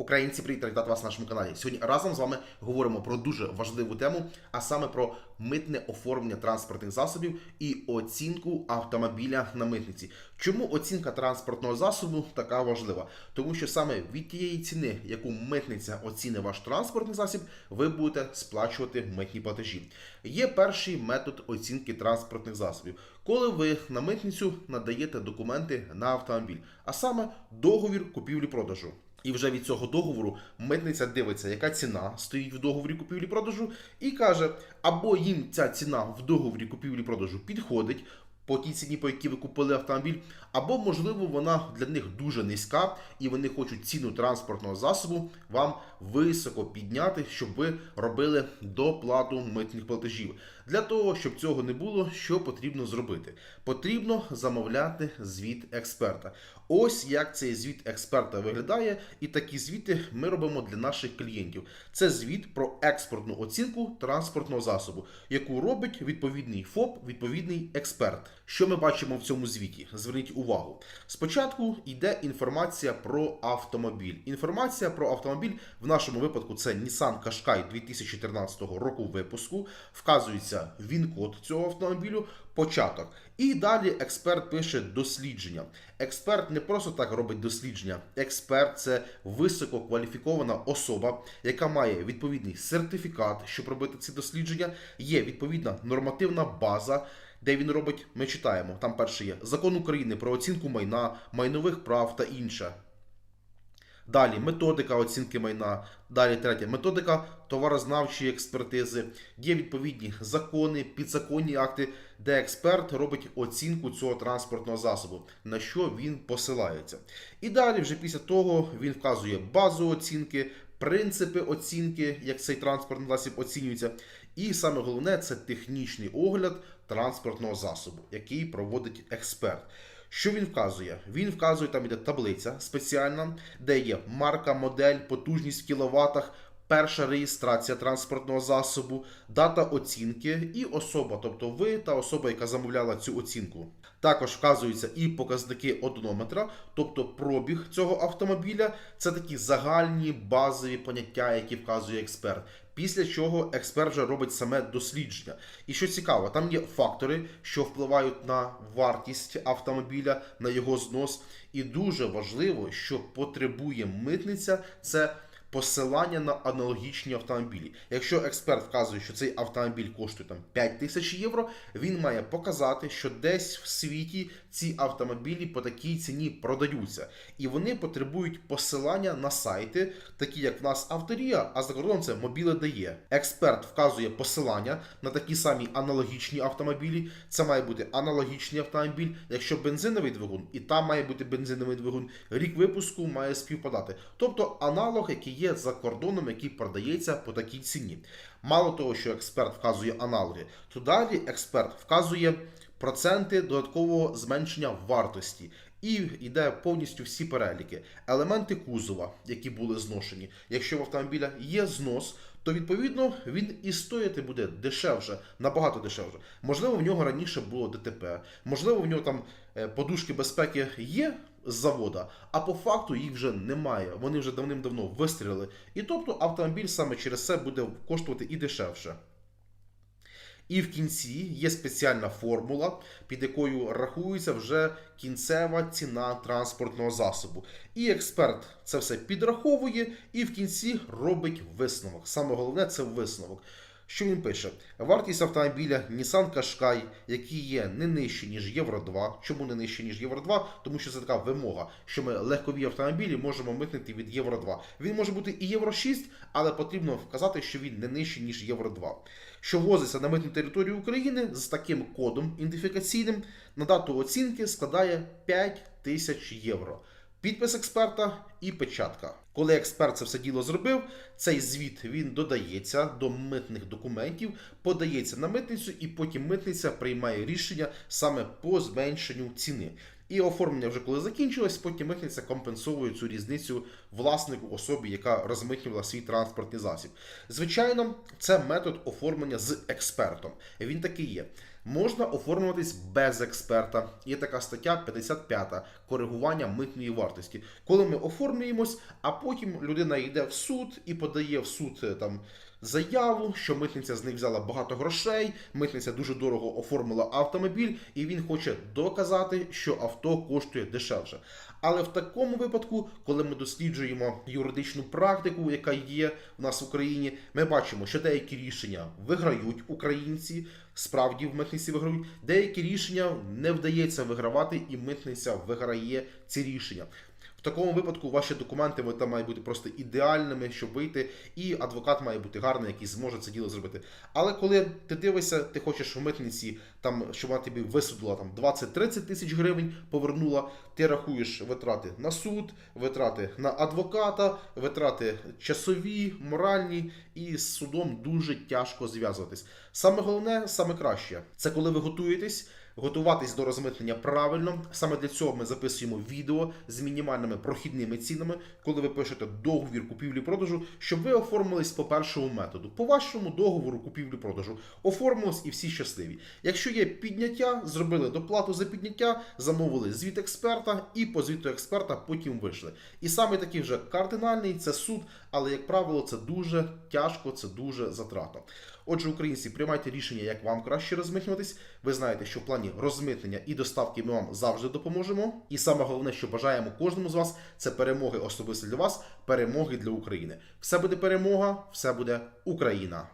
Українці, привіт, вітати вас на нашому каналі. Сьогодні разом з вами говоримо про дуже важливу тему, а саме про митне оформлення транспортних засобів і оцінку автомобіля на митниці. Чому оцінка транспортного засобу така важлива? Тому що саме від тієї ціни, яку митниця оцінить ваш транспортний засіб, ви будете сплачувати митні платежі. Є перший метод оцінки транспортних засобів, коли ви на митницю надаєте документи на автомобіль, а саме договір купівлі-продажу. І вже від цього договору митниця дивиться, яка ціна стоїть в договорі купівлі-продажу, і каже, або їм ця ціна в договорі купівлі-продажу підходить по тій ціні, по якій ви купили автомобіль, або, можливо, вона для них дуже низька, і вони хочуть ціну транспортного засобу вам високо підняти, щоб ви робили доплату митних платежів. Для того, щоб цього не було, що потрібно зробити? Потрібно замовляти звіт експерта. Ось як цей звіт експерта виглядає, і такі звіти ми робимо для наших клієнтів. Це звіт про експортну оцінку транспортного засобу, яку робить відповідний ФОП, відповідний експерт. Що ми бачимо в цьому звіті? Зверніть увагу. Спочатку йде інформація про автомобіль. Інформація про автомобіль в нашому випадку це Nissan Qashqai 2013 року випуску. Вказується він-код цього автомобілю, початок. І далі експерт пише дослідження. Експерт не просто так робить дослідження. Експерт це висококваліфікована особа, яка має відповідний сертифікат, щоб робити ці дослідження. Є відповідна нормативна база. Де він робить, ми читаємо. Там перше є закон України про оцінку майна, майнових прав та інше. Далі методика оцінки майна. Далі третє методика товарознавчої експертизи. Є відповідні закони, підзаконні акти, де експерт робить оцінку цього транспортного засобу, на що він посилається. І далі, вже після того, він вказує базу оцінки, принципи оцінки, як цей транспортний засіб оцінюється. І саме головне це технічний огляд транспортного засобу, який проводить експерт. Що він вказує? Він вказує, там іде таблиця спеціальна, де є марка, модель, потужність в кіловатах, перша реєстрація транспортного засобу, дата оцінки і особа, тобто ви та особа, яка замовляла цю оцінку. Також вказуються і показники одонометра, тобто пробіг цього автомобіля. Це такі загальні базові поняття, які вказує експерт. Після чого експерт вже робить саме дослідження. І що цікаво, там є фактори, що впливають на вартість автомобіля, на його знос. І дуже важливо, що потребує митниця, це посилання на аналогічні автомобілі. Якщо експерт вказує, що цей автомобіль коштує там 5 тисяч євро, він має показати, що десь в світі ці автомобілі по такій ціні продаються. І вони потребують посилання на сайти, такі як в нас Авторія, а за кордоном це мобіле дає. Експерт вказує посилання на такі самі аналогічні автомобілі. Це має бути аналогічний автомобіль. Якщо бензиновий двигун, і там має бути бензиновий двигун, рік випуску має співпадати. Тобто аналог, який є за кордоном, який продається по такій ціні. Мало того, що експерт вказує аналоги, то далі експерт вказує проценти додаткового зменшення вартості. І йде повністю всі переліки, елементи кузова, які були зношені. Якщо в автомобіля є знос, то відповідно він і стояти буде дешевше, набагато дешевше. Можливо, в нього раніше було ДТП, можливо, в нього там е, подушки безпеки є з завода, а по факту їх вже немає. Вони вже давним-давно вистрілили. І тобто автомобіль саме через це буде коштувати і дешевше. І в кінці є спеціальна формула, під якою рахується вже кінцева ціна транспортного засобу. І експерт це все підраховує і в кінці робить висновок. Саме головне це висновок. Що він пише? Вартість автомобіля Nissan Qashqai, який є не нижче, ніж Євро 2. Чому не нижче, ніж Євро 2? Тому що це така вимога, що ми легкові автомобілі можемо митнити від Євро 2. Він може бути і Євро 6, але потрібно вказати, що він не нижче, ніж Євро 2. Що возиться на митну територію України з таким кодом ідентифікаційним на дату оцінки складає 5 тисяч євро. Підпис експерта і печатка. Коли експерт це все діло зробив, цей звіт він додається до митних документів, подається на митницю, і потім митниця приймає рішення саме по зменшенню ціни. І оформлення вже коли закінчилось, потім митниця компенсує цю різницю власнику особі, яка розмитнювала свій транспортний засіб. Звичайно, це метод оформлення з експертом. Він такий є. Можна оформлюватись без експерта. Є така стаття 55 коригування митної вартості. Коли ми оформлюємось, а потім людина йде в суд і подає в суд е, там заяву, що митниця з них взяла багато грошей, митниця дуже дорого оформила автомобіль, і він хоче доказати, що авто коштує дешевше. Але в такому випадку, коли ми досліджуємо юридичну практику, яка є в нас в Україні, ми бачимо, що деякі рішення виграють українці, справді в митниці виграють, деякі рішення не вдається вигравати, і митниця виграє ці рішення. В такому випадку ваші документи там мають бути просто ідеальними, щоб вийти, і адвокат має бути гарний, який зможе це діло зробити. Але коли ти дивишся, ти хочеш в митниці, там, щоб вона тобі висудила там 20-30 тисяч гривень, повернула, ти рахуєш витрати на суд, витрати на адвоката, витрати часові, моральні, і з судом дуже тяжко зв'язуватись. Саме головне, саме краще, це коли ви готуєтесь. Готуватись до розмитнення правильно. Саме для цього ми записуємо відео з мінімальними прохідними цінами, коли ви пишете договір купівлі-продажу, щоб ви оформились по першому методу. По вашому договору купівлі-продажу оформились і всі щасливі. Якщо є підняття, зробили доплату за підняття, замовили звіт експерта і по звіту експерта потім вийшли. І саме такий вже кардинальний це суд, але як правило, це дуже тяжко, це дуже затратно. Отже, українці, приймайте рішення, як вам краще розмитнюватись. Ви знаєте, що в плані розмитнення і доставки ми вам завжди допоможемо. І саме головне, що бажаємо кожному з вас, це перемоги особисто для вас, перемоги для України. Все буде перемога, все буде Україна.